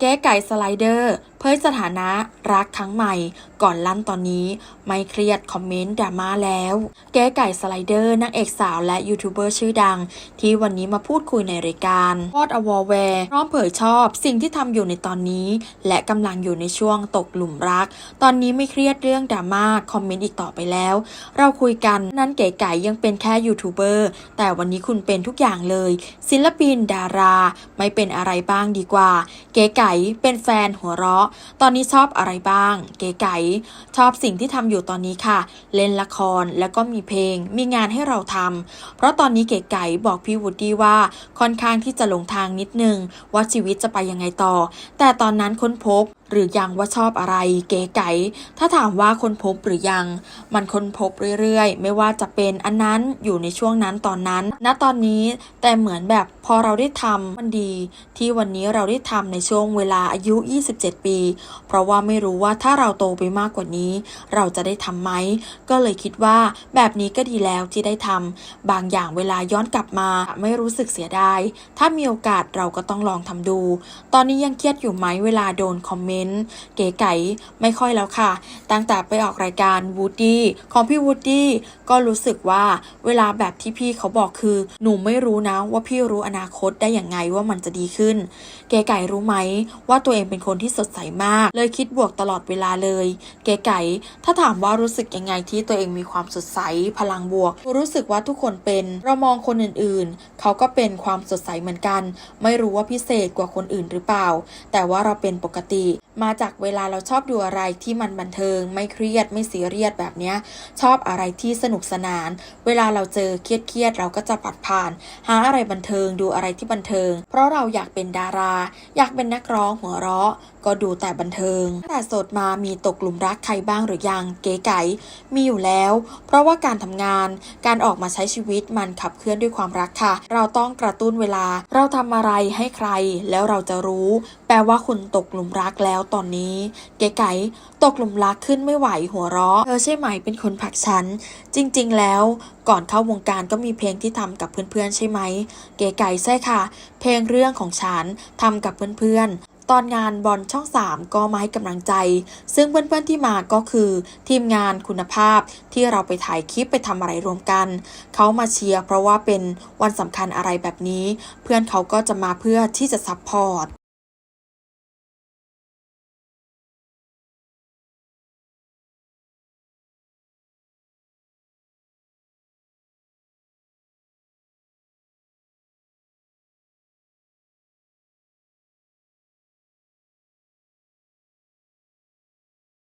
แก้ไก่สไลเดอร์ เผยสถานะรักครั้งใหม่ ก่อนลั่นตอนนี้ไม่เครียดคอมเมนต์ดราม่าแล้ว แก้ไก่สไลเดอร์นางเอกสาวและยูทูบเบอร์ชื่อดัง ที่วันนี้มาพูดคุยในรายการพอดอวอร์แวร์พร้อมเผยชอบสิ่งที่ทำอยู่ในตอนนี้ และกำลังอยู่ในช่วงตกหลุมรัก ตอนนี้ไม่เครียดเรื่องดราม่าคอมเมนต์อีกต่อไปแล้ว เราคุยกันนั้นเก๋ไก่ยังเป็นแค่ยูทูบเบอร์แต่วันนี้คุณเป็นทุกอย่างเลย ศิลปินดารา ไม่เป็นอะไรบ้างดีกว่า เก๋ไก่เป็นแฟนหัวเราะตอนนี้ชอบอะไรบ้าง เก๋ไก๋ชอบสิ่งที่ทำอยู่ตอนนี้ค่ะ เล่นละครแล้วก็มีเพลง มีงานให้เราทำเพราะตอนนี้เก๋ไก๋บอกพี่วูดดี้ว่าค่อนข้างที่จะหลงทางนิดนึงว่าชีวิตจะไปยังไงต่อ แต่ตอนนั้นค้นพบ หรือยังว่าชอบอะไรเก๋ไก๋ถ้าถามว่าค้นพบหรือยัง มันค้นพบเรื่อยๆ ไม่ว่าจะเป็นอันนั้นอยู่ในช่วงนั้นตอนนั้น ณตอนนี้แต่เหมือนแบบพอเราได้ทำมันดี ที่วันนี้เราได้ทำในช่วงเวลาอายุ 27 ปี เพราะว่าไม่รู้ว่าถ้าเราโตไปมากกว่านี้ เราจะได้ทำไหมก็เลยคิดว่าแบบนี้ก็ดีแล้วที่ได้ทำบางอย่างเวลาย้อนกลับมา ไม่รู้สึกเสียดายถ้ามีโอกาสเราก็ต้องลองทำดู ตอนนี้ยังเครียดอยู่ไหมเวลาโดนคอมเมนต์เก๋ไก๋ไม่ค่อยแล้วค่ะ ตั้งแต่ไปออกรายการวูดดี้ของพี่วูดดี้ก็รู้สึกว่าเวลาแบบที่พี่เขาบอกคือ หนูไม่รู้นะว่าพี่รู้อนาคตได้อย่างไงว่ามันจะดีขึ้น เก๋ไก่รู้ไหมว่าตัวเองเป็นคนที่สดใสมาก เลยคิดบวกตลอดเวลาเลย เก๋ไก่ถ้าถามว่ารู้สึกยังไงที่ตัวเองมีความสดใสพลังบวก รู้สึกว่าทุกคนเป็นเรามองคนอื่นๆ เขาก็เป็นความสดใสเหมือนกัน ไม่รู้ว่าพิเศษกว่าคนอื่นหรือเปล่า แต่ว่าเราเป็นปกติ มาจากเวลาเราชอบดูอะไรที่มันบันเทิง ไม่เครียดไม่ซีเรียสแบบนี้ชอบอะไรที่สนุกสนาน เวลาเราเจอเครียดๆเราก็จะปัดผ่าน หาอะไรบันเทิงดูอะไรที่บันเทิง เพราะเราอยากเป็นดารา อยากเป็นนักร้องหัวเราะ ก็ดูแต่บันเทิง แต่โสดมามีตกหลุมรักใครบ้างหรือยังเก๋ไก๋มีอยู่แล้ว เพราะว่าการทำงานการออกมาใช้ชีวิตมันขับเคลื่อนด้วยความรักค่ะ เราต้องกระตุ้นเวลา เราทำอะไรให้ใคร แล้วเราจะรู้ แปลว่าคุณตกหลุมรักแล้วตอนนี้ เก๋ไก๋ตกหลุมรักขึ้นไม่ไหวหัวเราะ เธอใช่ไหมเป็นคนผลักฉัน จริงๆแล้วก่อนเข้าวงการก็มีเพลงที่ทำกับเพื่อนๆใช่ไหม เก๋ไก่ใช่ค่ะ เพลงเรื่องของฉันทำกับเพื่อนๆตอนงานบอลช่อง 3 ก็มาให้กำลังใจ ซึ่งเพื่อนๆที่มาก็คือทีมงานคุณภาพที่เราไปถ่ายคลิปไปทำอะไรรวมกัน เขามาเชียร์เพราะว่าเป็นวันสำคัญอะไรแบบนี้ เพื่อนเขาก็จะมาเพื่อที่จะซัพพอร์ต